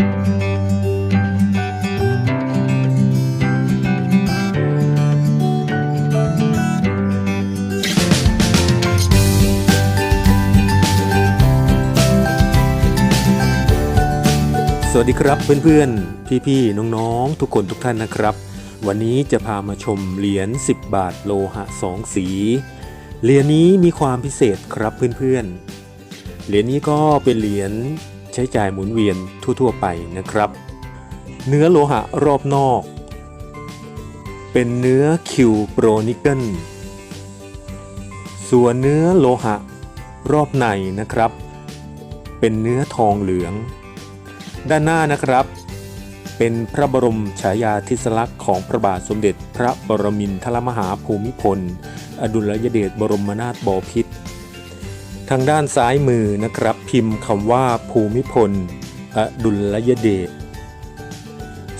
สวัสดีครับเพื่อนๆ พี่ๆ น้องๆ ทุกคนทุกท่านนะครับ วันนี้จะพามาชมเหรียญ 10 บาทโลหะสองสี เหรียญนี้มีความพิเศษครับเพื่อนๆ เหรียญนี้ก็เป็นเหรียญ ช้จ่ายหมุนเวียนทั่ว ๆ ไปนะครับ เนื้อโลหะรอบนอก เป็นเนื้อคิวโปรนิกเกิลส่วนเนื้อโลหะรอบในนะครับ เป็นเนื้อทองเหลือง ด้านหน้านะครับ เป็นพระบรมฉายาธิสลักษณ์ของพระบาทสมเด็จพระปรมินทรมหาภูมิพล อดุลยเดชบรมนาถบพิตร ทางด้านซ้ายมือนะครับพิมพ์คำว่าภูมิพล อดุลยเดช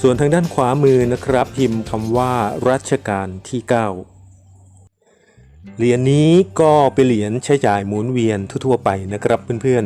ส่วนทางด้านขวามือนะครับพิมพ์คำว่ารัชกาลที่ 9 เหรียญนี้ก็เป็นเหรียญใช้จ่ายหมุนเวียนทั่วๆไปนะครับเพื่อน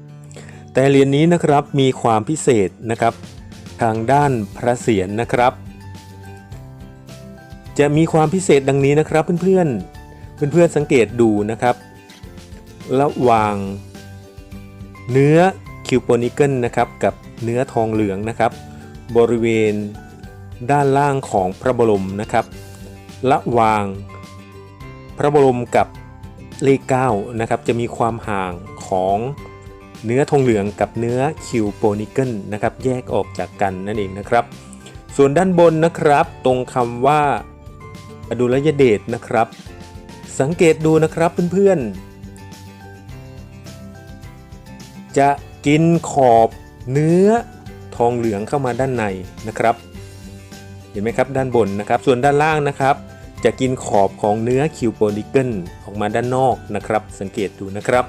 ๆ แต่เหรียญนี้นะครับมีความพิเศษนะครับ ทางด้านพระเศียรนะครับ จะมีความพิเศษดังนี้นะครับเพื่อนๆ เพื่อนๆสังเกตดูนะครับ ระหว่างเนื้อคิวโปนิเกิลนะครับกับเนื้อทองเหลืองนะครับ บริเวณด้านล่างของพระบรมนะครับ ระหว่างพระบรมกับเลข9นะครับจะมีความห่างของเนื้อทองเหลืองกับเนื้อคิวโปนิเกิลนะครับแยกออกจากกันนั่นเองนะครับ ส่วนด้านบนนะครับ ตรงคำว่าอดุลยเดชนะครับ สังเกตดูนะครับเพื่อนๆ จะกินขอบเนื้อทองเหลืองเข้ามาด้านในนะครับ เห็นไหมครับด้านบนนะครับ ส่วนด้านล่างนะครับ จะกินขอบของเนื้อคิวโปนิเกิลออกมาด้านนอกนะครับ สังเกตดูนะครับ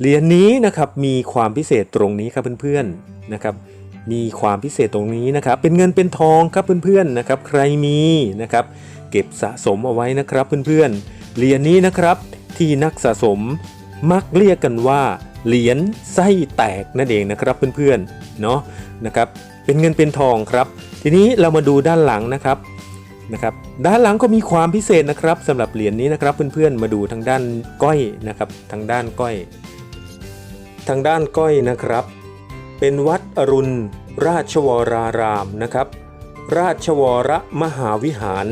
เหรียญนี้นะครับมีความพิเศษตรงนี้ครับเพื่อนๆนะครับ มีความพิเศษตรงนี้นะครับ เป็นเงินเป็นทองครับเพื่อนๆนะครับ ใครมีนะครับ เก็บสะสมเอาไว้นะครับเพื่อนๆเหรียญนี้นะครับที่นักสะสม มักเรียกกันว่า เหรียญไส้แตกนั่นเองนะครับเพื่อนๆเนาะนะครับเป็นเงินเป็นทองครับ ทีนี้เรามาดูด้านหลังนะครับนะครับด้านหลังก็มีความพิเศษนะครับสำหรับเหรียญนี้นะครับเพื่อนๆมาดูทางด้านก้อยนะครับ ทางด้านก้อย ทางด้านก้อยนะครับ เป็นวัดอรุณ ราชวรารามนะครับ ราชวรมหาวิหาร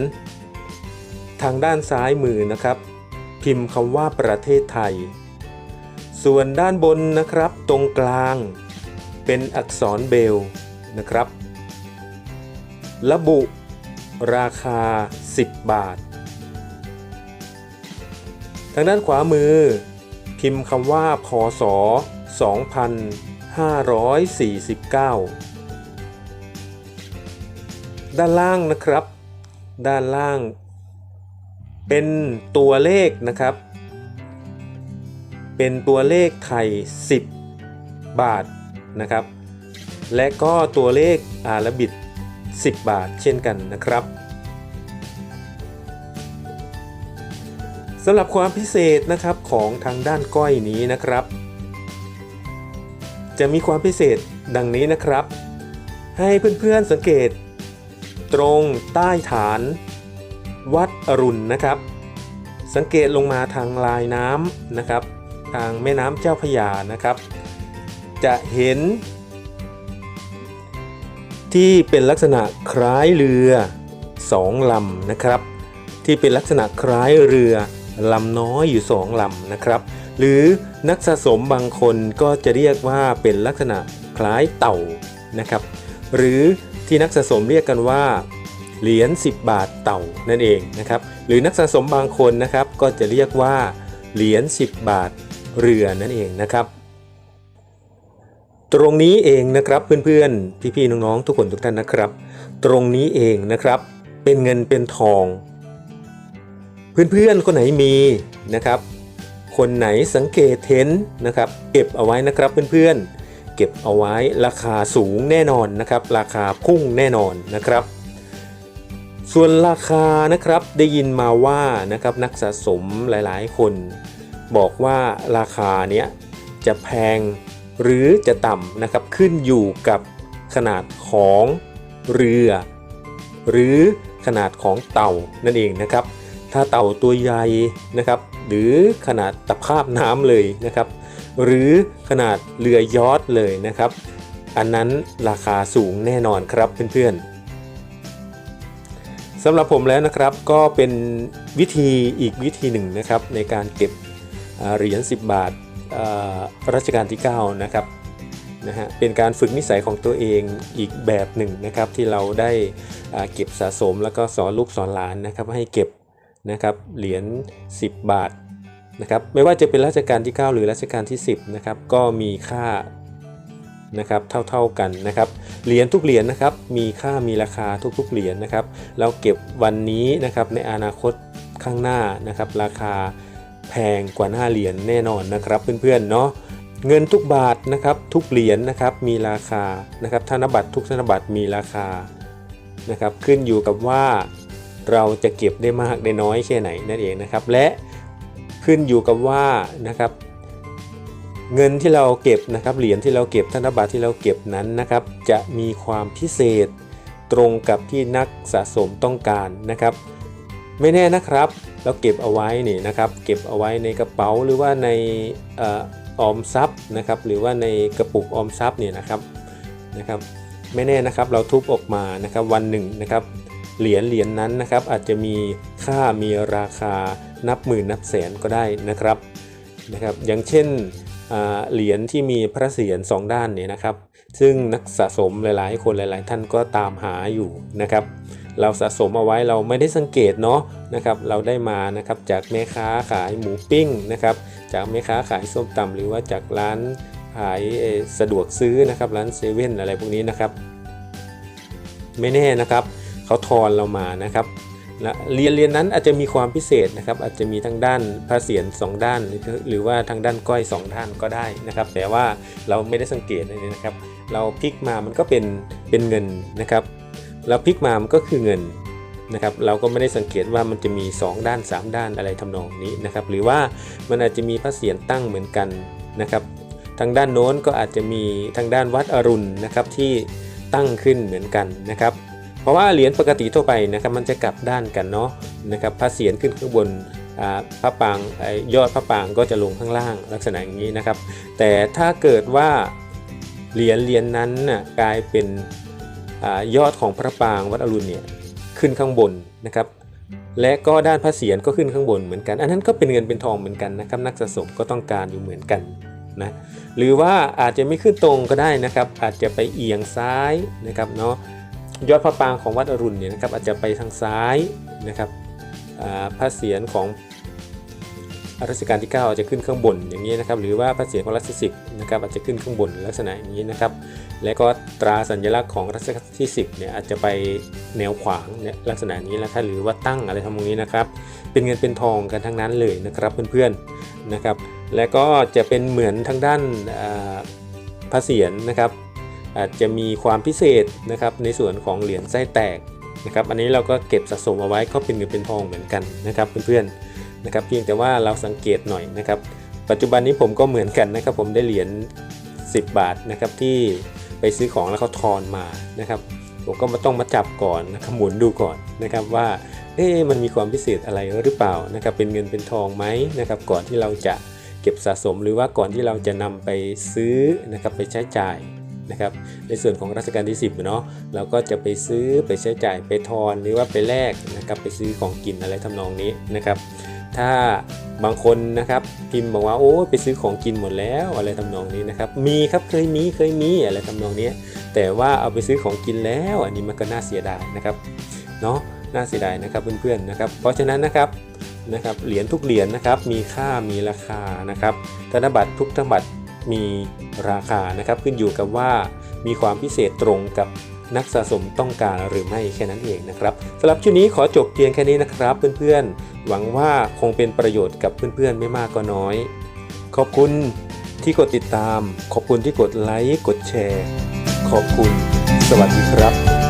ทางด้านซ้ายมือนะครับ พิมพ์คำว่าประเทศไทย ส่วนด้านบนนะครับตรงกลางเป็นอักษรเบลนะครับ ระบุราคา 10 บาท ทางด้านขวามือ พิมพ์คำว่า พศ 2549 ด้านล่างนะครับ ด้านล่าง เป็นตัวเลขนะครับ เป็นตัวเลขไทย 10 บาทนะครับ และก็ตัวเลขอาราบิก10 บาทเช่นกันนะครับสำหรับความพิเศษนะครับของทางด้านก้อยนี้นะครับ จะมีความพิเศษดังนี้นะครับ ให้เพื่อนๆสังเกต ตรงใต้ฐาน วัดอรุณนะครับ สังเกตลงมาทางลายน้ำนะครับ ทางแม่น้ำเจ้าพยานะครับ จะเห็น ที่เป็นลักษณะคล้ายเรือสองลำนะครับ ที่เป็นลักษณะคล้ายเรือลำน้อยอยู่สองลำนะครับ หรือนักสะสมบางคนก็จะเรียกว่าเป็นลักษณะคล้ายเต่านะครับ หรือที่นักสะสมเรียกกันว่าเหรียญ10 บาทเต่านั่นเองนะครับ หรือนักสะสมบางคนนะครับก็จะเรียกว่าเหรียญ10 บาท เรือนั่นเองนะครับ ตรงนี้เองนะครับเพื่อนๆ พี่ๆน้องๆทุกคนทุกท่านนะครับ ตรงนี้เองนะครับเป็นเงินเป็นทอง เพื่อนๆคนไหนมีนะครับ คนไหนสังเกตเห็นนะครับ เก็บเอาไว้นะครับเพื่อนๆ เก็บเอาไว้ราคาสูงแน่นอนนะครับ ราคาพุ่งแน่นอนนะครับส่วนราคานะครับได้ยินมาว่านะครับนักสะสมหลายๆ คน บอกว่าราคาเนี้ยจะแพงหรือจะต่ำนะครับขึ้นอยู่กับขนาดของเรือ หรือขนาดของเต่านั่นเองนะครับ ถ้าเต่าตัวใหญ่นะครับหรือขนาดตะภาพน้ำเลยนะครับ หรือขนาดเรือยอทเลยนะครับ อันนั้นราคาสูงแน่นอนครับเพื่อนๆสำหรับผมแล้วนะครับก็เป็นวิธีอีกวิธีหนึ่งนะครับในการเก็บ เหรียญ10 บาทรัชกาลที่ 9 นะครับนะฮะเป็นการฝึกนิสัยของตัวเองอีกแบบหนึ่งนะครับที่เราได้เก็บสะสมแล้วก็สอนลูกสอนหลานนะครับให้เก็บนะครับเหรียญ10 บาทนะครับไม่ว่าจะเป็นรัชกาลที่ 9 หรือรัชกาลที่ 10นะครับก็มีค่านะครับเท่าๆกันนะครับเหรียญทุกเหรียญนะครับมีค่ามีราคาทุกๆเหรียญนะครับเราเก็บวันนี้นะครับในอนาคตข้างหน้านะครับราคา แพงกว่าหน้าเหรียญแน่นอนนะครับเพื่อนๆเนาะเงินทุกบาทนะครับทุกเหรียญนะครับมีราคานะครับธนบัตรทุกธนบัตรมีราคานะครับขึ้นอยู่กับว่าเราจะเก็บได้มากได้น้อยแค่ไหนนั่นเองนะครับและขึ้นอยู่กับว่านะครับเงินที่เราเก็บนะครับเหรียญที่เราเก็บธนบัตรที่เราเก็บนั้นนะครับจะมีความพิเศษตรงกับที่นักสะสมต้องการนะครับ ไม่แน่นะครับ เราเก็บเอาไว้นี่นะครับเก็บเอาไว้ในกระเป๋าหรือว่าในออมทรัพย์นะครับหรือว่าในกระปุกออมทรัพย์เนี่ยนะครับนะครับไม่แน่นะครับเราทุบออกมานะครับวันหนึ่งนะครับเหรียญเหรียญนั้นนะครับอาจจะมีค่ามีราคานับหมื่นนับแสนก็ได้นะครับนะครับอย่างเช่นเหรียญที่มีพระเศียรสองด้านเนี่ยนะครับ ซึ่งนักสะสมหลายๆ คนหลาย ๆ ท่านก็ตามหาอยู่นะครับ เราสะสมเอาไว้เราไม่ได้สังเกตเนาะนะครับเราได้มานะครับจากแม่ค้าขายหมูปิ้งนะครับจากแม่ค้าขายส้มตำหรือว่าจากร้านขายสะดวกซื้อนะครับร้านเซเว่นอะไรพวกนี้นะครับ ไม่แน่นะครับเขาทอนเรามานะครับและเรียนเรียนนั้นอาจจะมีความพิเศษนะครับ อาจจะมีทางด้านพระเศียรสองด้าน หรือว่าทางด้านก้อยสองด้านก็ได้นะครับ แต่ว่าเราไม่ได้สังเกตเลยนะครับ เราพลิกมามันก็เป็นเป็นเงินนะครับ เราพลิกมามันก็คือเงินนะครับเราก็ไม่ได้สังเกตว่ามันจะมี 2 ด้าน 3 ด้านอะไรทำนองนี้นะครับหรือว่ามันอาจจะมีพระเศียรตั้งเหมือนกันนะครับทางด้านโน้นก็อาจจะมีทางด้านวัดอรุณนะครับที่ตั้งขึ้นเหมือนกันนะครับเพราะว่าเหรียญปกติทั่วไปนะครับมันจะกลับด้านกันเนาะนะครับพระเศียรขึ้นข้างบนพระปางยอดพระปรางก็จะลงข้างล่างลักษณะอย่างนี้นะครับ แต่ถ้าเกิดว่าเหรียญเหรียญนั้นน่ะกลายเป็น อยอดของพระปรางวัดอรุณเนี่ยขึ้นข้างบนนะครับ และก็ด้านพระเศียรก็ขึ้นข้างบนเหมือนกัน อันนั้นก็เป็นเงินเป็นทองเหมือนกันนะครับนักสะสมก็ต้องการอยู่เหมือนกันนะหรือว่าอาจจะไม่ขึ้นตรงก็ได้นะครับ อาจจะไปเอียงซ้ายนะครับเนาะยอดพระปรางของวัดอรุณเนี่ยนะครับอาจจะไปทางซ้ายนะครับพระเศียรของ รัชกาลที่ 9 อาจจะขึ้นข้างบนอย่างนี้นะครับหรือว่าพระเศียรของรัชกาลที่10นะครับอาจจะขึ้นข้างบนลักษณะอย่างนี้นะครับและก็ตราสัญลักษณ์ของรัชกาลที่ 10เนี่ยอาจจะไปแนวขวางเนี่ยลักษณะนี้นะครับหรือว่าตั้งอะไรทำนองนี้นะครับเป็นเงินเป็นทองกันทั้งนั้นเลยนะครับเพื่อนๆนะครับและก็จะเป็นเหมือนทางด้านพระเศียรนะครับอาจจะมีความพิเศษนะครับในส่วนของเหรียญไส้แตกนะครับอันนี้เราก็เก็บสะสมเอาไว้ก็เป็นเงินเป็นทองเหมือนกันนะครับเพื่อนๆ นะครับเพียงแต่ว่าเราสังเกตหน่อยนะครับ ปัจจุบันนี้ผมก็เหมือนกันนะครับ ผมได้เหรียญ10 บาทนะครับที่ไปซื้อของแล้วเขาทอนมานะครับผมก็มาต้องมาจับก่อนนะครับหมุนดูก่อนนะครับว่าเอ๊ะมันมีความพิเศษอะไรหรือเปล่านะครับเป็นเงินเป็นทองไหมนะครับก่อนที่เราจะเก็บสะสมหรือว่าก่อนที่เราจะนำไปซื้อนะครับไปใช้จ่ายนะครับในส่วนของรัชกาลที่ 10เนาะเราก็จะไปซื้อไปใช้จ่ายไปทอนหรือว่าไปแลกนะครับไปซื้อของกินอะไรทำนองนี้นะครับ ถ้าบางคนนะครับพิมพ์บอกว่าโอ้ไปซื้อของกินหมดแล้วอะไรทำนองนี้นะครับมีครับเคยมีเคยมีอะไรทำนองนี้แต่ว่าเอาไปซื้อของกินแล้ว อันนี้มันก็น่าเสียดายนะครับเนาะน่าเสียดายนะครับเพื่อนๆนะครับเพราะฉะนั้นนะครับนะครับเหรียญทุกเหรียญนะครับมีค่ามีราคานะครับธนบัตรทุกธนบัตรมีราคานะครับขึ้นอยู่กับว่ามีความพิเศษตรงกับ นักสะสมต้องการหรือไม่แค่นั้นเองนะครับสำหรับชุดนี้ขอจบเพียงแค่นี้นะครับ เพื่อนๆ หวังว่าคงเป็นประโยชน์กับเพื่อนๆ ไม่มากก็น้อย ขอบคุณที่กดติดตาม ขอบคุณที่กดไลค์กดแชร์ ขอบคุณ สวัสดีครับ